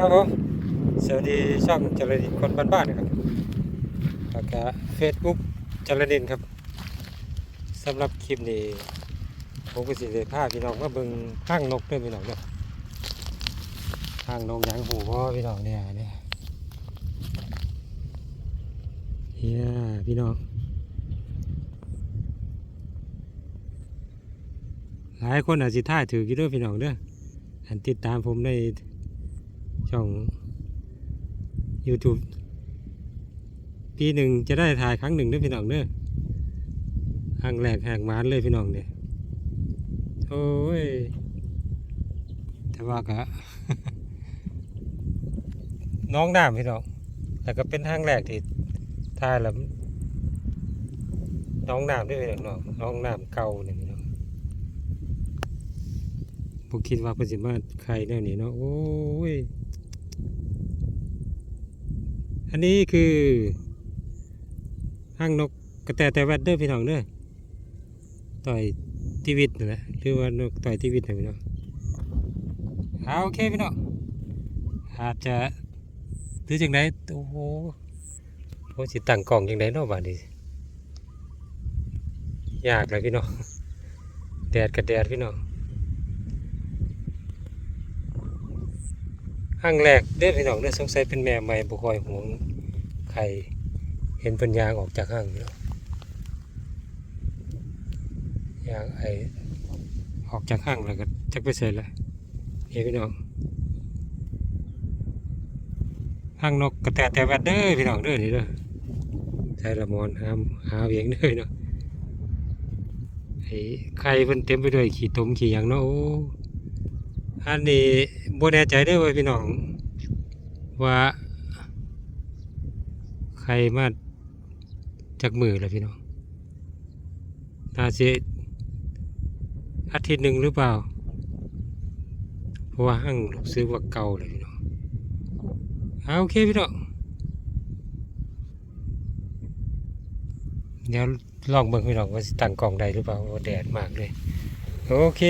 ครับผมสวัสดีช่องจรดินคนบ้านๆนะครับแล้วก็เฟซบุ๊กจรดินครับสำหรับคลิปนี้ผมก็สิเลยพาพี่น้องมาเบิ่งห้างนกด้วยพี่น้องเด้อห้างนกยังหูพ่อพี่น้องเนี่ยเนี่ยเฮียพี่น้องหลายคนอาจสิท่าถือกี่ด้วยพี่น้องเด้ออันติดตามผมใน ช่อง YouTube ปีหนึ่งจะได้ถ่ายครั้งหนึ่งด้วยพี่น้องเด้อครั้งแรกแหกมานเลยพี่น้องเนี่ยโอ้ย แต่ว่าก็น้องน้ำพี่น้องแต่ก็เป็นทางแรกที่ถ่ายแล้วน้องน้ำด้วยพี่น้องน้องน้ำเก่าเนี่ยพี่น้องผมคิดว่าเพิ่นสิมาใครแนวนี้เนาะโอ้ย อันนี้คือห้างนกกระแตแต่แวดเด้อพี่น้องเด้อต่อยทีวิตนั่นแหละหรือว่านกต่อยทีวิตนะพี่น้องเอาโอเคพี่น้องอาจจะหรือจังไดโอ้โหโอ้สิตั้งกล่องจังไดเนาะบาดนี้ยากเลยพี่น้องแดดกับแดดพี่น้อง ห้างแรกเด้อพี่น้องเด้อสงสัยเป็นแม่ใหม่บ่ค่อยห่วงไข่เห็นเพิ่นยาออกจากห้างพี่น้อยางไอออกจากห้างแล้วก็จักไปใส่ละนี่พี่น้องห้างนกกระแตแต่แวดเด้อพี่น้องเด้อนี่เด้อใส่ละมอนหามหาเวียงเด้อเนาะไอ้ไข่เพิ่นเต็มไปด้วยขี้ตมขี้หยังเนาะ อันนี้บ่แน่ใจได้ว่าพี่น้อง ว่าใครมาจากมือแล้วพี่น้องน่าจะอาทิตย์หนึ่งหรือเปล่า เพราะว่าห้างลูกซื้อว่าเก่าเลยพี่น้องเอาโอเคพี่น้องเดี๋ยวลองเบิ่งพี่น้องว่าตั้งกล่องได้หรือเปล่าแดดมากเลย โอเค